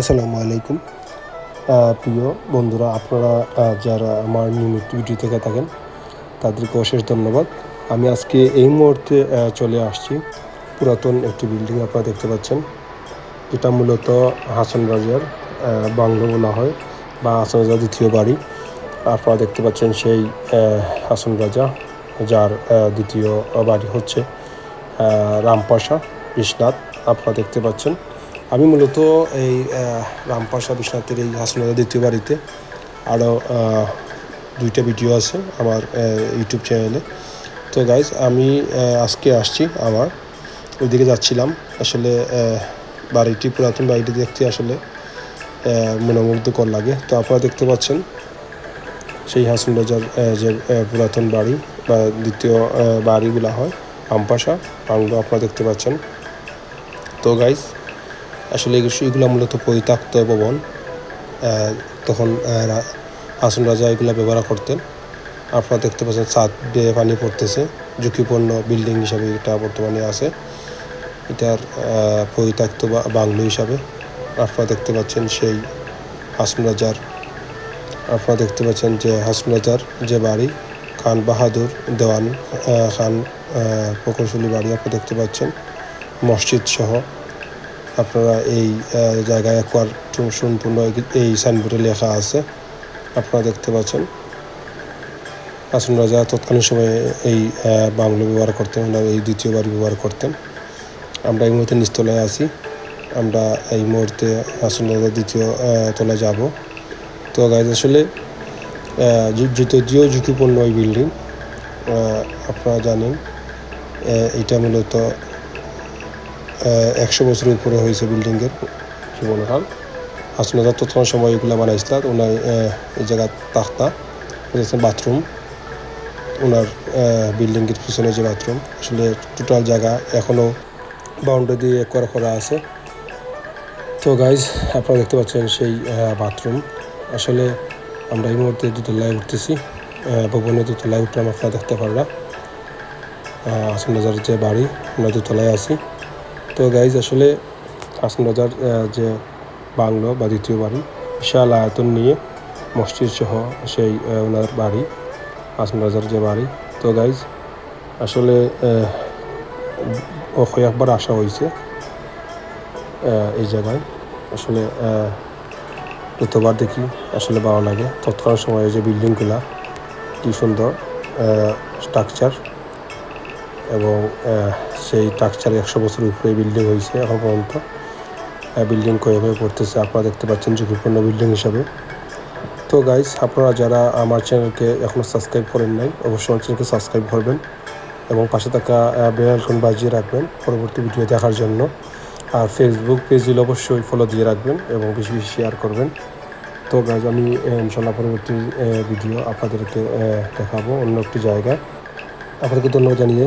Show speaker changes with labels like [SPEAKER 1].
[SPEAKER 1] আসসালামু আলাইকুম। প্রিয় বন্ধুরা, আপনারা যারা আমার নিয়মিত ভিডিও থেকে থাকেন, তাদেরকে অশেষ ধন্যবাদ। আমি আজকে এই মুহূর্তে চলে আসছি। পুরাতন একটি বিল্ডিং আপনারা দেখতে পাচ্ছেন। যেটা মূলত হাসান রাজার বাংলো বলা হয়, বা হাসান রাজার দ্বিতীয় বাড়ি। আপনারা দেখতে পাচ্ছেন সেই হাসান রাজা যার দ্বিতীয় বাড়ি হচ্ছে রামপাশা, বিশ্বনাথ। আপনারা দেখতে পাচ্ছেন আমি মূলত এই রামপাশা বিশ্বনাথের এই হাসান রাজার দ্বিতীয় বাড়িতে আরও দুইটা ভিডিও আছে আমার ইউটিউব চ্যানেলে। তো গাইজ আমি আজকে আসছি আমার ওইদিকে যাচ্ছিলাম। আসলে বাড়িটি, পুরাতন বাড়িটি দেখতে আসলে মনোমুগ্ধকর লাগে। তো আপনারা দেখতে পাচ্ছেন, সেই হাসন রাজার যে পুরাতন বাড়ি বা দ্বিতীয় বাড়িগুলো হয় আমপাশা বাংলো আপনারা দেখতে পাচ্ছেন। তো গাইজ আসলে এগুলো মূলত পরিত্যক্ত ভবন। তখন হাসন রাজা এগুলো ব্যবহার করতেন। আপনারা দেখতে পাচ্ছেন ছাদ বেয়ে পানি পড়তেছে। ঝুঁকিপূর্ণ বিল্ডিং হিসাবে এটা বর্তমানে আছে। এটার পরিত্যক্ত বা বাংলো হিসাবে আপনারা দেখতে পাচ্ছেন সেই হাসন রাজার আপনারা দেখতে পাচ্ছেন যে হাসন রাজার যে বাড়ি, খান বাহাদুর দেওয়ান খান প্রকৌশলী বাড়ি আপনারা দেখতে পাচ্ছেন। মসজিদ সহ আপনারা এই জায়গায় একবার সম্পূর্ণ এই- সাইনবোর্ডে লেখা আছে। আপনারা দেখতে পাচ্ছেন। হাসন রাজা, তৎকালীন সময়ে এই বাংলো ব্যবহার করতেন ওনার এই দ্বিতীয়বার ব্যবহার করতেন। আমরা এই মুহূর্তে নিচতলায় আছি। আমরা এই মুহূর্তে হাসন রাজার দ্বিতীয় তলায় যাব। তো গাইজ আসলে যদিও ঝুঁকিপূর্ণ ওই বিল্ডিং আপনারা জানেন এটা মূলত একশো বছরের উপরে হয়েছে বিল্ডিংয়ের জীবনকাল। রাজা তৎকালীন সময় এগুলো বানাইছিল ওনার এই জায়গা তাখতা বাথরুম। ওনার বিল্ডিংয়ের পিছনে যে বাথরুম আসলে টোটাল জায়গা এখনও বাউন্ডারি দিয়ে করা করা আছে। তো গাইজ আপনারা দেখতে পাচ্ছেন সেই বাথরুম। আসলে আমরা এই মুহূর্তে দুতলায় উঠতেছি আহ, ভবনের দুতলায় উঠলাম আপনারা দেখতে পারলাম রাজার যে বাড়ি আমরা দুতলায় আছি। তো গাইজ আসলে হাসান রাজার যে বাংলো বা দ্বিতীয় বাড়ি, বিশাল আয়তন নিয়ে মসজিদ সহ সেই ওনার বাড়ি হাসান রাজার যে বাড়ি। তো গাইজ আসলে কয়েকবার আসা হয়েছে এই জায়গায়। আসলে যতবার দেখি, আসলে ভালো লাগে। তৎকালীন সময়ে যে বিল্ডিংগুলা, কি সুন্দর স্ট্রাকচার এবং সেই স্ট্রাকচারে একশো বছরের উপরে বিল্ডিং হয়েছে এখন পর্যন্ত। বিল্ডিং কয়ে হয়ে পড়তেছে আপনারা দেখতে পাচ্ছেন ঝুঁকিপূর্ণ বিল্ডিং হিসাবে। তো গাইজ আপনারা যারা আমার চ্যানেলকে এখনও সাবস্ক্রাইব করেন নাই, অবশ্যই আমার চ্যানেলকে সাবস্ক্রাইব করবেন এবং পাশে থাকা বেল বাজিয়ে রাখবেন পরবর্তী ভিডিও দেখার জন্য। আর ফেসবুক পেজগুলো অবশ্যই ফলো দিয়ে রাখবেন এবং বেশি বেশি শেয়ার করবেন। তো গাইজ আমি ইনশাল্লাহ পরবর্তী ভিডিও আপনাদেরকে দেখাবো অন্য একটি জায়গায়। আপনাদেরকে ধন্যবাদ জানিয়ে